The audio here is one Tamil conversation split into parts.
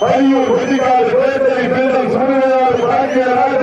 பள்ளியூர் குடிகால் பேட்டை பேரன் சுமையார் பாண்டிய ராஜ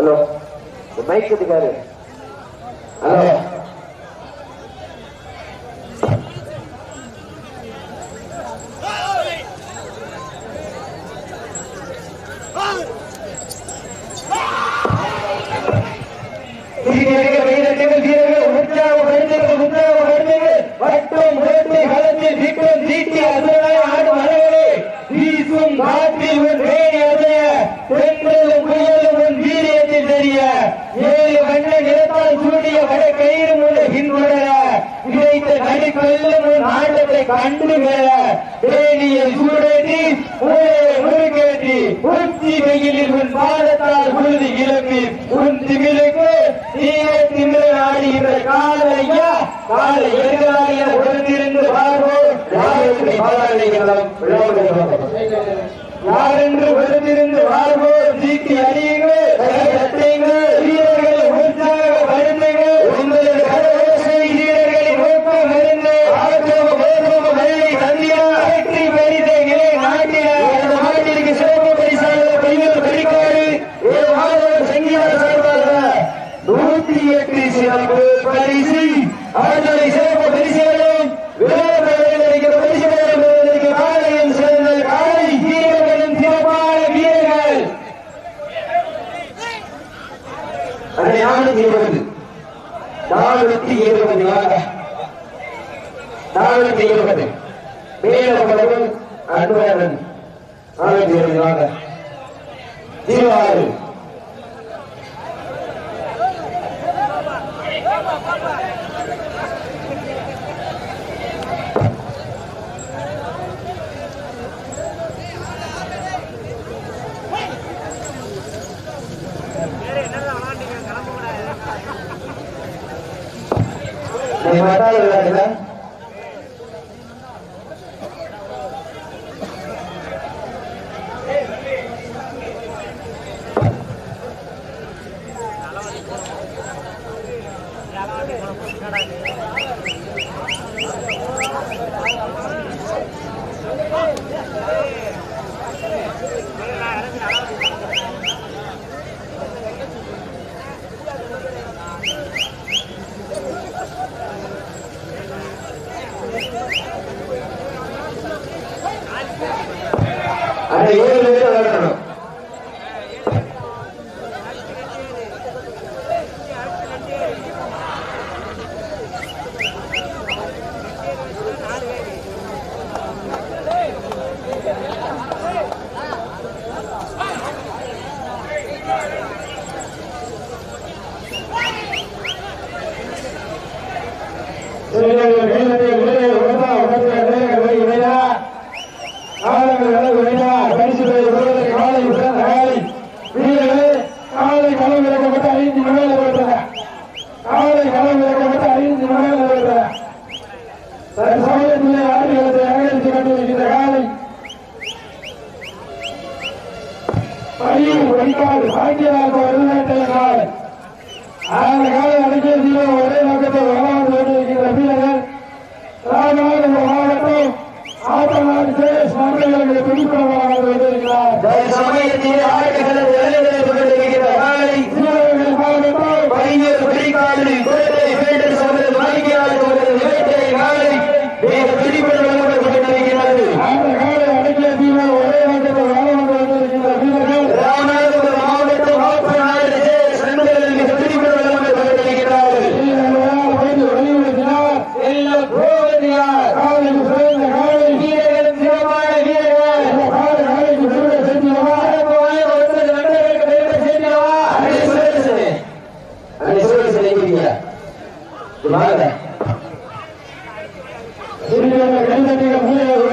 ஹலோ மைக் எடுக்காரு. ஹலோ. அடிக்கொள்ள நாட்டத்தை கண்டு வேணியை சூடேற்றி முறுக்கேற்றி உச்சி வெயிலில் உன் பாதத்தால் உழுது இழுப்பி உன் திமிழுக்கு தீய திமிழ் ஆடுகின்ற காலையா காலை எதிராளிய உடனிருந்து பார்வோம் யாரென்று कृषि हमको पड़ी सी हर तरह से Señor, David. Gracias.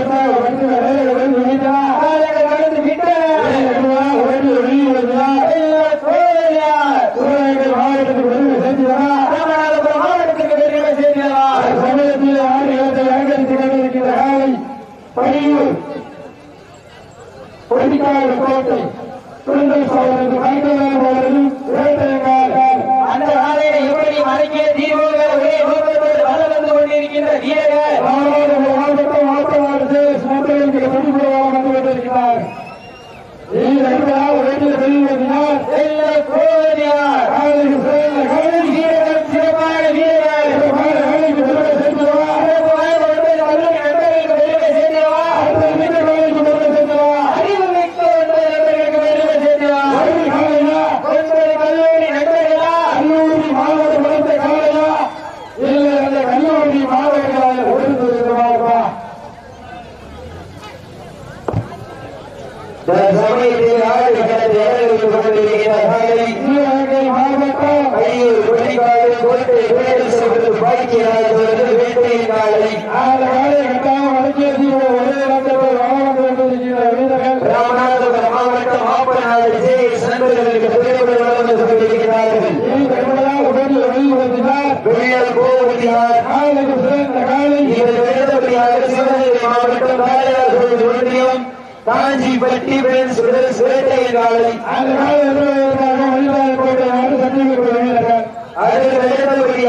காஞ்சி பட்டி பெண் சுடர் சுரட்டை நாளை அதனால்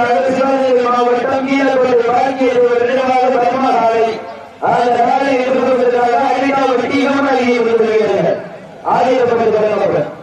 அரசு ஆயிரம் பட்டு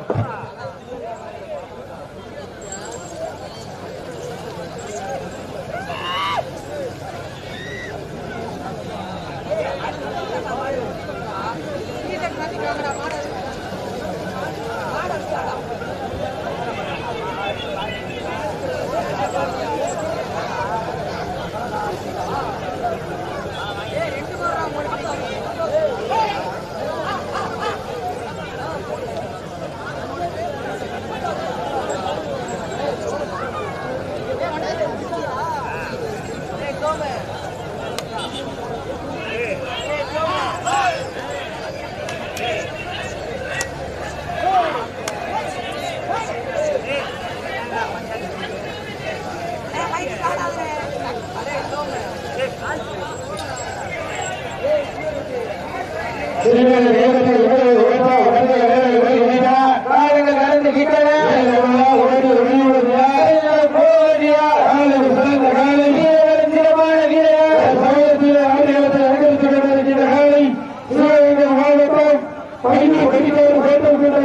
ஐந்து கோடிகளை உயர்த்திருக்கின்ற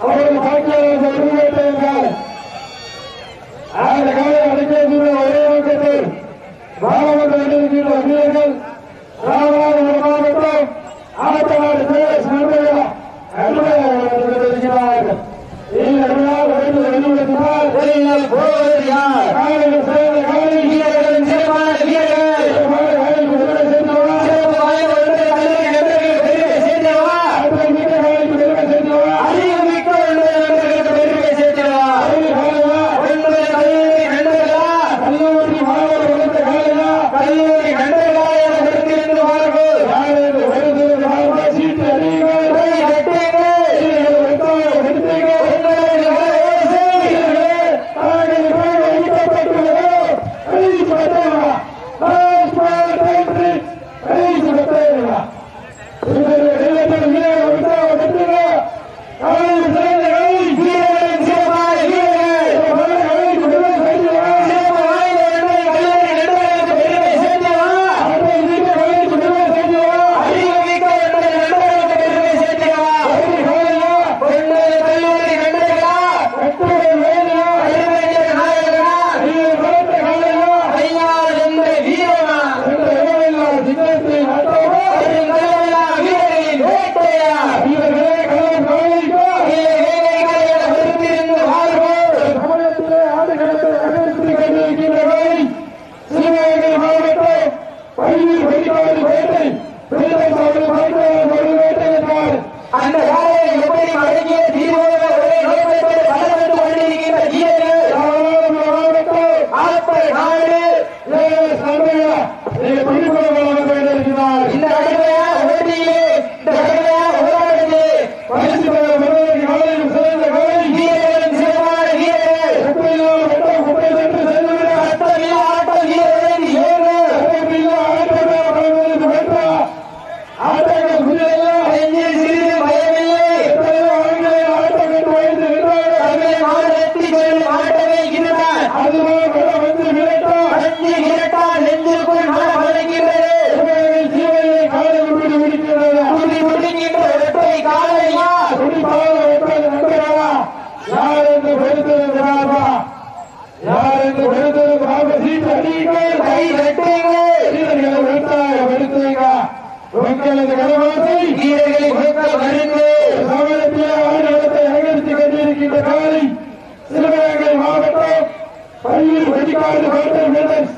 அவரது வாக்காளர்கள் என்றால் அந்த காலை அடைக்க ஒரே நோக்கத்தில் மாணவர்கள் அணிவிக்கின்ற அணியர்கள் காப்பை காடு சர்வையா புரிந்து கொள்ள வேண்டியிருக்கிறார் இந்த அடிமையா கோவை சிவகங்கை மாவட்டம் பள்ளி பதிக்காடு ஹோட்டல் வீரர்ஸ்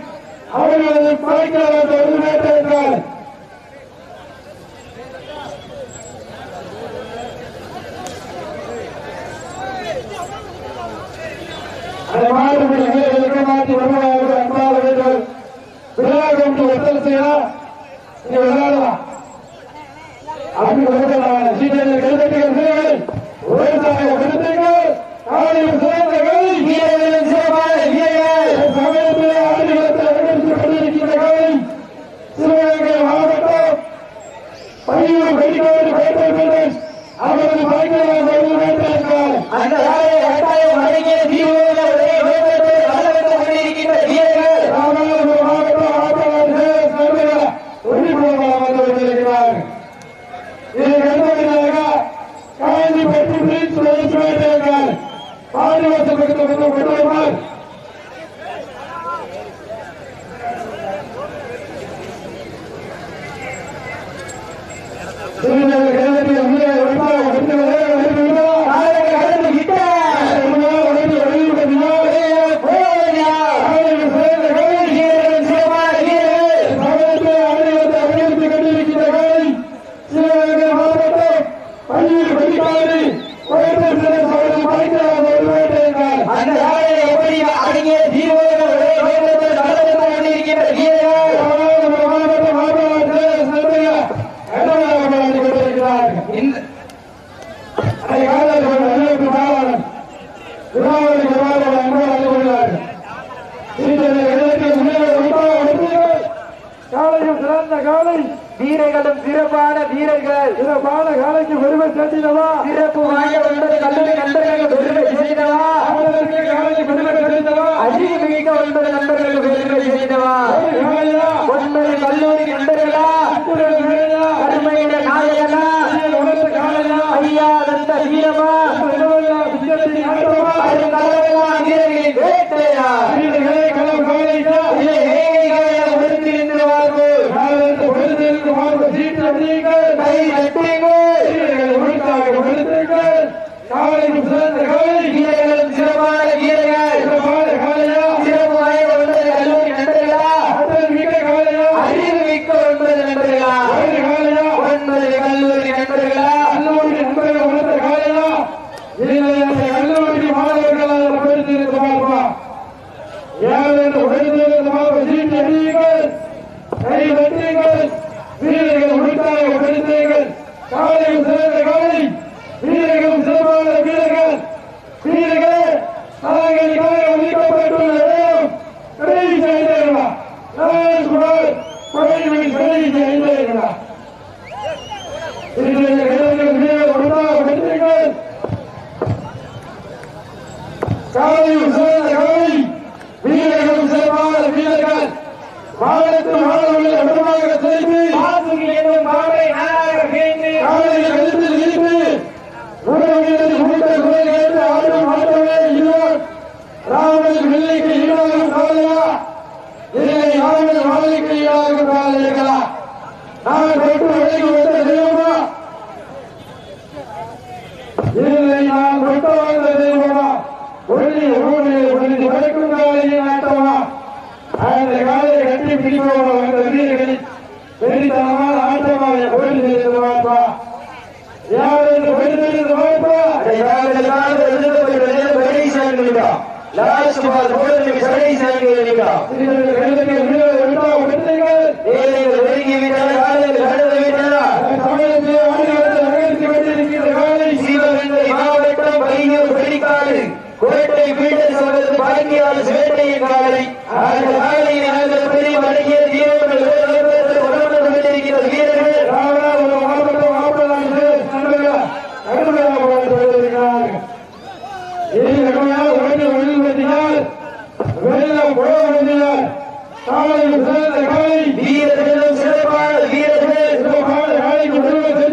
அவர்களது படைக்களர் ஒரு வேட்டையாளர் அதை மாறுபடி வீரர்களுக்கு மாற்றி வருவதாக அன்பாக வேண்டும் விழா கொண்டு ஒத்தல் செய்யலாம் பாதுகாத்து கொடுத்த ஒருவர் ಸಂಕ್ಷೇಮ ಬಿಜೆಪಿ Yeah. ರಾಜ್ಕುಮಾರ್ ಮೂರನೇ ವಿಶ್ಲೇಷ ಸಂಯೋಜಕ சிவகங்கை மாவட்டம் பையூர் வெடிக்காடு. கோட்டை பீட்டர் சங்கத்து பாக்கியாளர் சிவனையை Спасибо.